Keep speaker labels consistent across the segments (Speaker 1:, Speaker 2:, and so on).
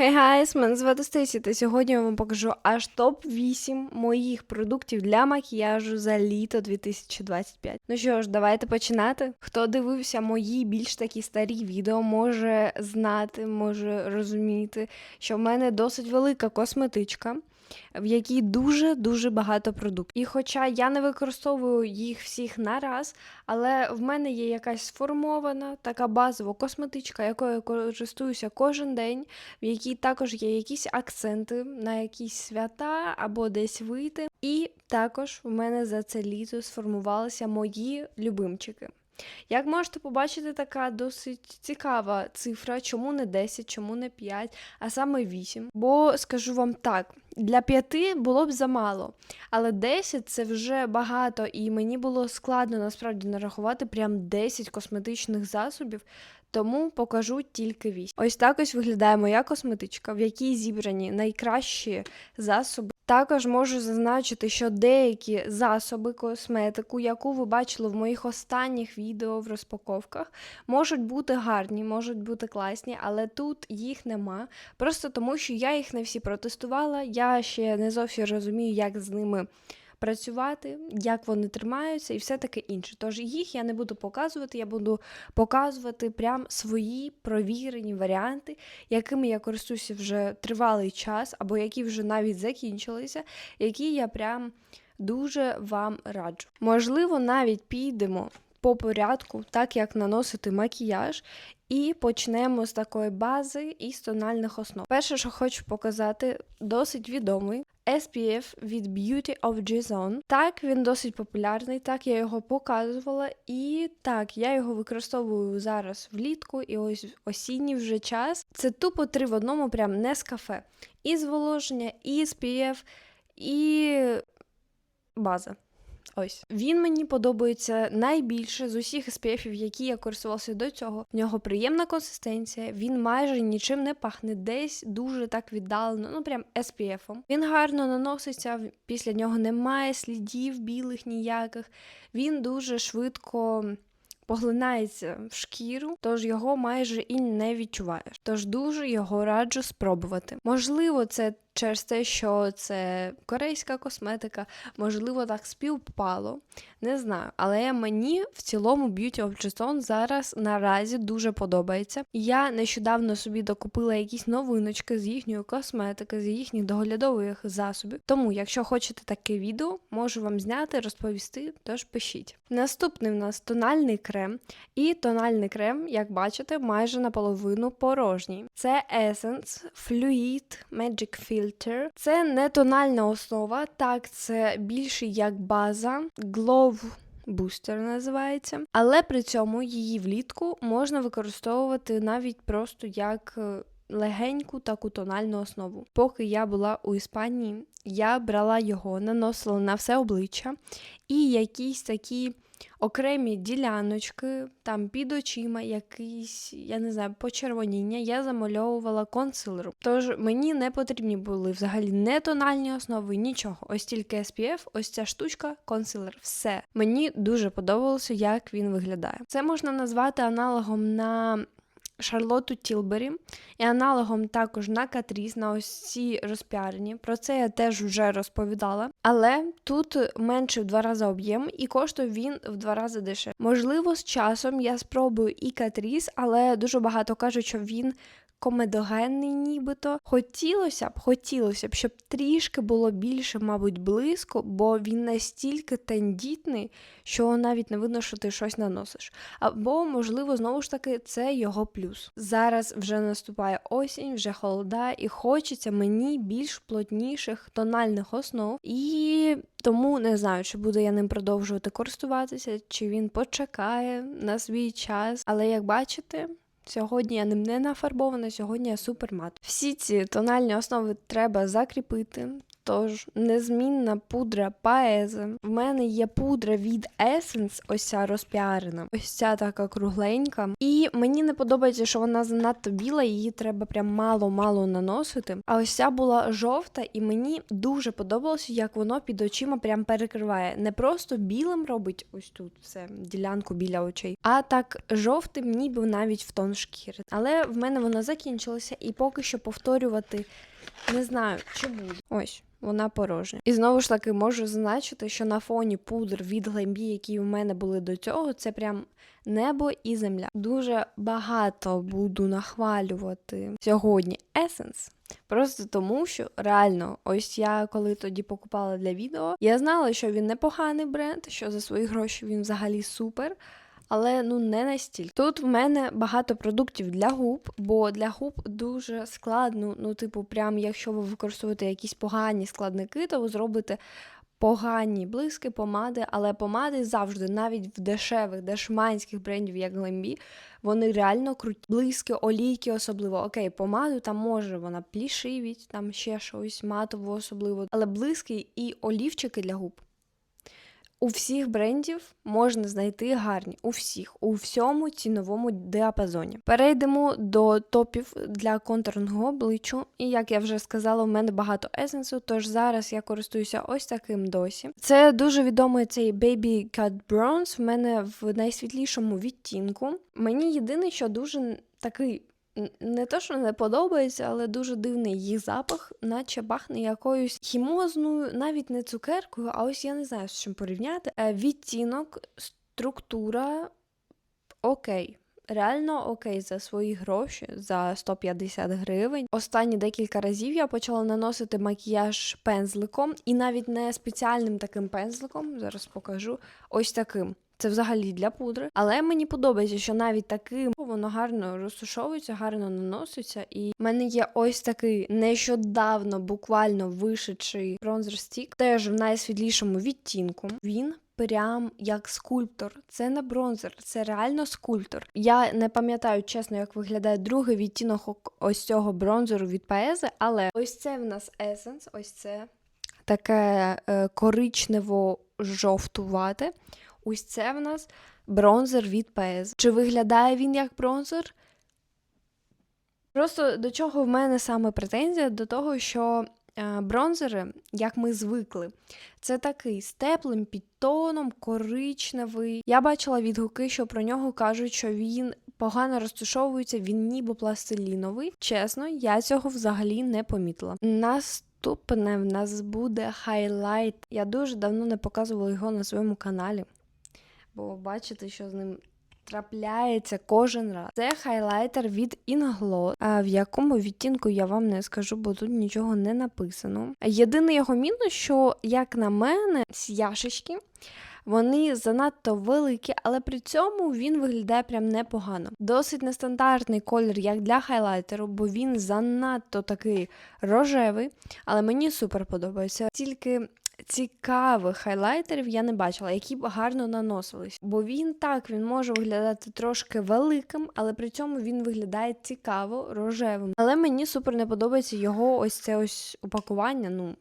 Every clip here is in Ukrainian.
Speaker 1: Хей гайс, мене звати Стесі, та сьогодні я вам покажу аж топ-8 моїх продуктів для макіяжу за літо 2025. Ну що ж, давайте починати. Хто дивився мої більш такі старі відео, може знати, може розуміти, що в мене досить велика косметичка. В якій дуже-дуже багато продуктів. І хоча я не використовую їх всіх на раз, але в мене є якась сформована така базова косметичка, якою я користуюся кожен день, в якій також є якісь акценти на якісь свята або десь вийти. І також в мене за це літо сформувалися мої любимчики. Як можете побачити, така досить цікава цифра, чому не 10, чому не 5, а саме 8. Бо скажу вам так, для 5 було б замало, але 10 це вже багато, і мені було складно насправді нарахувати прям 10 косметичних засобів. Тому покажу тільки 8. Ось так ось виглядає моя косметичка, в якій зібрані найкращі засоби. Також можу зазначити, що деякі засоби косметику, яку ви бачили в моїх останніх відео в розпаковках, можуть бути гарні, можуть бути класні, але тут їх нема. Просто тому, що я їх не всі протестувала. Я ще не зовсім розумію, як з ними працювати, як вони тримаються і все таке інше. Тож їх я не буду показувати, я буду показувати прям свої провірені варіанти, якими я користуюся вже тривалий час, або які вже навіть закінчилися, які я прям дуже вам раджу. Можливо, навіть підемо. По порядку, так як наносити макіяж, і почнемо з такої бази і тональних основ. Перше, що хочу показати, досить відомий SPF від Beauty of Jason. Так, він досить популярний, так я його показувала, і так, я його використовую зараз влітку, і ось осінній вже час. Це тупо три в одному, прям не з кафе. І зволоження, і SPF, і база. Ось він мені подобається найбільше з усіх SPF, які я користувалася до цього. В нього приємна консистенція, він майже нічим не пахне, десь дуже так віддалено, ну прям SPF. Він гарно наноситься, після нього немає слідів білих ніяких. Він дуже швидко. Поглинається в шкіру, тож його майже і не відчуваєш. Тож дуже його раджу спробувати. Можливо, це через те, що це корейська косметика, можливо, так співпало. Не знаю. Але мені в цілому Beauty of Jason зараз наразі дуже подобається. Я нещодавно собі докупила якісь новиночки з їхньої косметики, з їхніх доглядових засобів. Тому, якщо хочете таке відео, можу вам зняти, розповісти, тож пишіть. Наступний в нас тональний крем. І тональний крем, як бачите, майже наполовину порожній. Це Essence Fluid Magic Filter. Це не тональна основа, так, це більше як база. Glow Бустер називається, але при цьому її влітку можна використовувати навіть просто як легеньку таку тональну основу. Поки я була у Іспанії, я брала його, наносила на все обличчя і якісь такі окремі діляночки, там під очима, якісь, я не знаю, почервоніння, я замальовувала консилером. Тож мені не потрібні були взагалі не тональні основи, нічого. Ось тільки SPF, ось ця штучка, консилер. Все. Мені дуже подобалося, як він виглядає. Це можна назвати аналогом на Шарлоту Тілбері і аналогом також на Катріс, на ось ці розпіарені. Про це я теж вже розповідала. Але тут менше в два рази об'єм і коштує він в два рази дешевше. Можливо, з часом я спробую і Катріс, але дуже багато кажуть, що він комедогенний, нібито. Хотілося б, хотілося б, щоб трішки було більше, мабуть, близько, бо він настільки тендітний, що навіть не видно, що ти щось наносиш. Або, можливо, знову ж таки, це його плюс. Зараз вже наступає осінь, вже холода, і хочеться мені більш плотніших тональних основ. І тому не знаю, чи буду я ним продовжувати користуватися, чи він почекає на свій час. Але як бачите. Сьогодні я ним не нафарбована, сьогодні я супермат. Всі ці тональні основи треба закріпити. Тож, незмінна пудра Паезе. В мене є пудра від Essence, ось ця розпіарена. Ось ця така кругленька. І мені не подобається, що вона занадто біла, її треба прям мало-мало наносити. А ось ця була жовта, і мені дуже подобалося, як воно під очима прям перекриває. Не просто білим робить ось тут все, ділянку біля очей, а так жовтим, ніби навіть в тон шкіри. Але в мене вона закінчилася, і поки що повторювати не знаю, чи буде. Ось. Вона порожня. І знову ж таки можу зазначити, що на фоні пудр від глембі, які у мене були до цього, це прям небо і земля. Дуже багато буду нахвалювати сьогодні Essence. Просто тому, що реально, ось я коли тоді покупала для відео, я знала, що він непоганий бренд, що за свої гроші він взагалі супер. Але ну не настільки. Тут в мене багато продуктів для губ, бо для губ дуже складно. Ну, типу, прям якщо ви використовуєте якісь погані складники, то ви зробите погані блиски, помади, але помади завжди, навіть в дешевих, дешманських брендів, як Glambi, вони реально круті. Блиски, олійки особливо. Окей, помаду там може вона плішивіть, там ще щось матово особливо. Але блиски і олівчики для губ. У всіх брендів можна знайти гарні, у всіх, у всьому ціновому діапазоні. Перейдемо до топів для контурного обличчю. І як я вже сказала, у мене багато есенсу, тож зараз я користуюся ось таким досі. Це дуже відомий цей Baby Cut Bronze в мене в найсвітлішому відтінку. Мені єдине, що дуже такий не то, що не подобається, але дуже дивний їх запах, наче пахне якоюсь хімозною, навіть не цукеркою, а ось я не знаю, з чим порівняти. Е, Відтінок, структура окей. Реально окей за свої гроші за 150 гривень. Останні декілька разів я почала наносити макіяж пензликом, і навіть не спеціальним таким пензликом. Зараз покажу ось таким. Це взагалі для пудри. Але мені подобається, що навіть таким воно гарно розсушовується, гарно наноситься. І в мене є ось такий нещодавно буквально вишедший бронзер стік, теж в найсвітлішому відтінку. Він. Прям як скульптор, це не бронзер, це реально скульптор. Я не пам'ятаю чесно, як виглядає другий відтінок ось цього бронзеру від Паези, але ось це в нас есенс, ось це таке е, коричнево-жовтувате. Ось це в нас бронзер від PS. Чи виглядає він як бронзер? Просто до чого в мене саме претензія? До того, що е, бронзери, як ми звикли, це такий з теплим підтоном, коричневий. Я бачила відгуки, що про нього кажуть, що він погано розташовується, він ніби пластиліновий. Чесно, я цього взагалі не помітила. Нас Наступне в нас буде хайлайт. Я дуже давно не показувала його на своєму каналі бо бачите, що з ним трапляється кожен раз. Це хайлайтер від Inglot, в якому відтінку я вам не скажу, бо тут нічого не написано. Єдиний його мінус, що, як на мене, сяшечки. Вони занадто великі, але при цьому він виглядає прям непогано. Досить нестандартний колір, як для хайлайтеру, бо він занадто такий рожевий, але мені супер подобається. Тільки цікавих хайлайтерів я не бачила, які б гарно наносились. Бо він так він може виглядати трошки великим, але при цьому він виглядає цікаво, рожевим. Але мені супер не подобається його ось це ось упакування. Ну.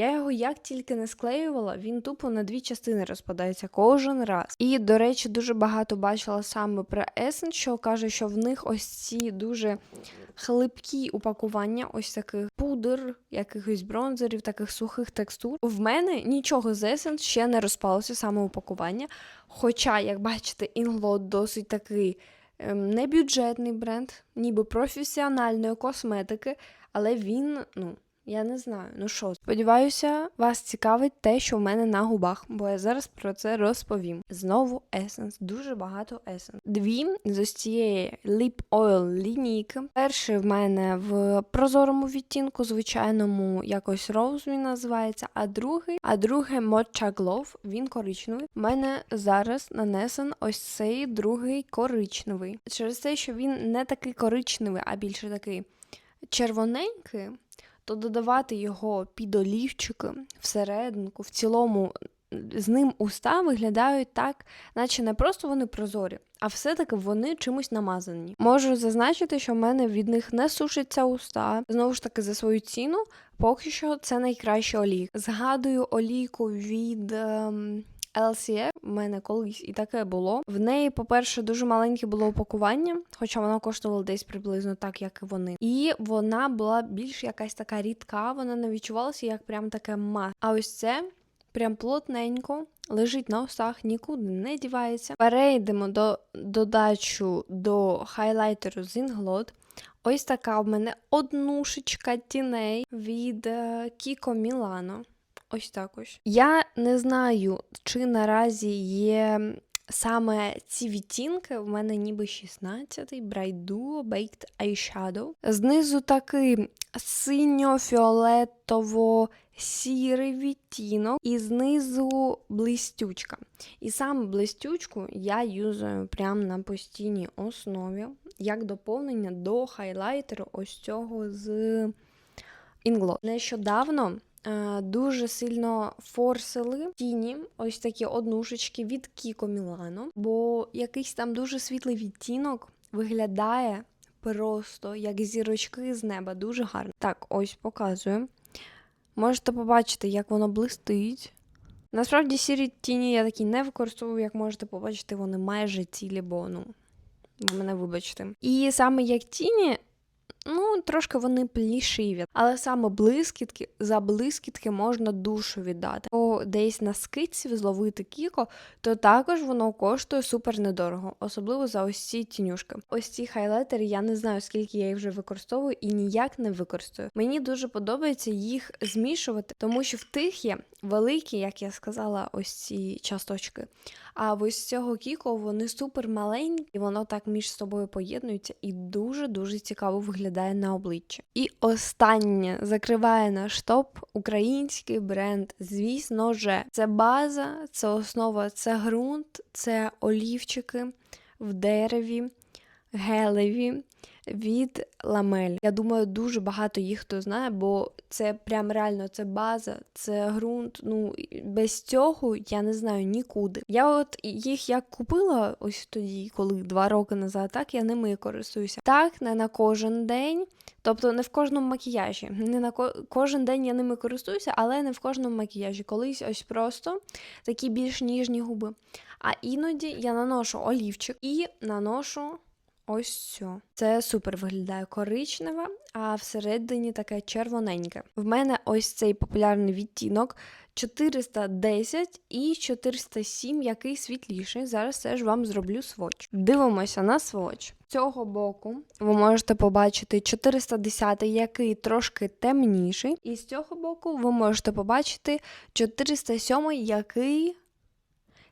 Speaker 1: Я його як тільки не склеювала, він тупо на дві частини розпадається кожен раз. І, до речі, дуже багато бачила саме про Essence, що каже, що в них ось ці дуже хлипкі упакування, ось таких пудр, якихось бронзерів, таких сухих текстур. В мене нічого з Essence ще не розпалося саме упакування. Хоча, як бачите, Inglot досить такий ем, небюджетний бренд, ніби професіональної косметики, але він, ну. Я не знаю. Ну що, сподіваюся, вас цікавить те, що в мене на губах, бо я зараз про це розповім. Знову есенс, дуже багато есенс. Дві з цієї Lip Oil лінійки. Перший в мене в прозорому відтінку, звичайному, якось він називається, а другий, а другий Matcha Glow, він коричневий. У мене зараз нанесен ось цей другий коричневий. Через те, що він не такий коричневий, а більше такий червоненький то додавати його під олівчики всерединку, в цілому з ним уста виглядають так, наче не просто вони прозорі, а все-таки вони чимось намазані. Можу зазначити, що в мене від них не сушаться уста. Знову ж таки, за свою ціну, поки що це найкраща олійка. Згадую олійку від. ем, LCF в мене колись і таке було. В неї, по-перше, дуже маленьке було упакування, хоча вона коштувала десь приблизно так, як і вони. І вона була більш якась така рідка, вона не відчувалася як прям таке ма. А ось це прям плотненько. Лежить на устах, нікуди не дівається. Перейдемо до додачу до хайлайтеру з. Ось така в мене однушечка тіней від е, Kiko Milano. Ось так ось. Я не знаю, чи наразі є саме ці відтінки. В мене ніби 16-й Bright Duo Baked Eyeshadow. Знизу такий синьо-фіолетово-сірий відтінок, і знизу блистючка. І саме блистючку я юзаю прямо на постійній основі, як доповнення до хайлайтеру ось цього з Inglot. Нещодавно дуже сильно форсили тіні, ось такі однушечки від Кіко Мілано, бо якийсь там дуже світлий відтінок виглядає просто як зірочки з неба, дуже гарно. Так, ось показую. Можете побачити, як воно блистить. Насправді сірі тіні я такі не використовую, як можете побачити, вони майже цілі, бо ну, ви мене вибачте. І саме як тіні, ну, трошки вони плішиві. Але саме блискітки, за блискітки можна душу віддати. О, десь на скидці зловити кіко, то також воно коштує супер недорого, особливо за ось ці тінюшки. Ось ці хайлайтери, я не знаю, скільки я їх вже використовую і ніяк не використовую. Мені дуже подобається їх змішувати, тому що в тих є великі, як я сказала, ось ці часточки. А ось з цього кіко вони супер маленькі, і воно так між собою поєднується і дуже-дуже цікаво виглядає на обличчя. І останнє закриває наш топ український бренд, звісно же. Це база, це основа, це ґрунт, це олівчики в дереві, гелеві. Від ламель. Я думаю, дуже багато їх хто знає, бо це прям реально це база, це ґрунт. Ну без цього я не знаю нікуди. Я от їх як купила ось тоді, коли два роки назад, так я ними користуюся. Так, не на кожен день, тобто не в кожному макіяжі. Не на ко... кожен день я ними користуюся, але не в кожному макіяжі. Колись ось просто такі більш ніжні губи. А іноді я наношу олівчик і наношу. Ось все. Це супер виглядає коричневе, а всередині таке червоненьке. В мене ось цей популярний відтінок 410 і 407, який світліший. Зараз теж вам зроблю сводч. Дивимося на сводч. Цього боку ви можете побачити 410, який трошки темніший. І з цього боку ви можете побачити 407, який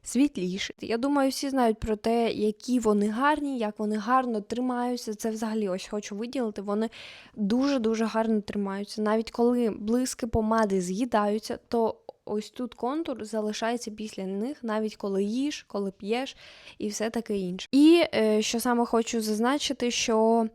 Speaker 1: світліший. Я думаю, всі знають про те, які вони гарні, як вони гарно тримаються. Це взагалі ось хочу виділити. Вони дуже-дуже гарно тримаються. Навіть коли блиски помади з'їдаються, то ось тут контур залишається після них, навіть коли їш, коли п'єш і все таке інше. І е, що саме хочу зазначити, що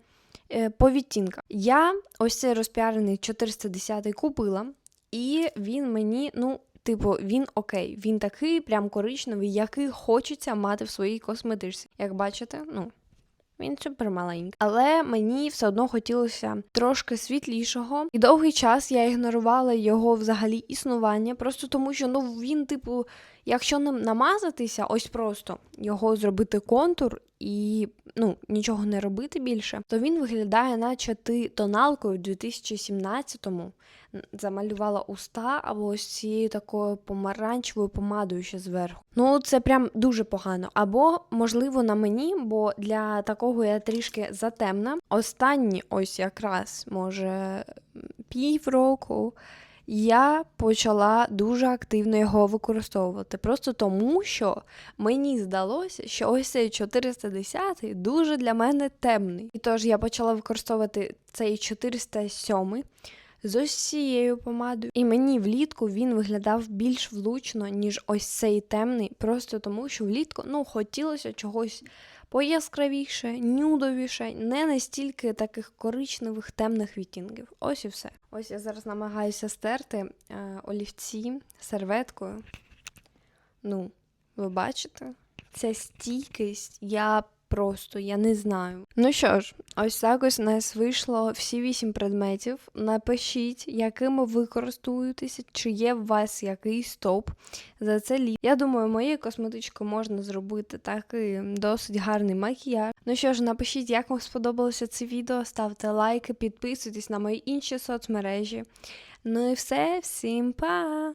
Speaker 1: е, по відтінкам. Я ось цей розпіарений 410 купила, і він мені, ну. Типу, він окей, він такий прям коричневий, який хочеться мати в своїй косметичці. Як бачите, ну. Він супер маленький. Але мені все одно хотілося трошки світлішого. І довгий час я ігнорувала його взагалі існування, просто тому що ну він, типу, якщо ним намазатися, ось просто його зробити контур і ну, нічого не робити більше, то він виглядає, наче ти тоналкою в 2017-му замалювала уста або ось цією такою помаранчевою помадою ще зверху. Ну, це прям дуже погано. Або, можливо, на мені, бо для такого я трішки затемна. Останні, ось якраз, може, півроку. Я почала дуже активно його використовувати. Просто тому, що мені здалося, що ось цей 410 дуже для мене темний. І тож я почала використовувати цей 407 з ось цією помадою. І мені влітку він виглядав більш влучно, ніж ось цей темний, просто тому, що влітку ну, хотілося чогось пояскравіше, нюдовіше, не настільки таких коричневих темних відтінків. Ось і все. Ось я зараз намагаюся стерти е, олівці серветкою. Ну, ви бачите? Ця стійкість, я просто я не знаю. Ну що ж, ось так ось у нас вийшло всі вісім предметів. Напишіть, якими ви користуєтеся, чи є в вас якийсь топ за це літо. Я думаю, моєю косметичкою можна зробити такий досить гарний макіяж. Ну що ж, напишіть, як вам сподобалося це відео, ставте лайки, підписуйтесь на мої інші соцмережі. Ну і все, всім па!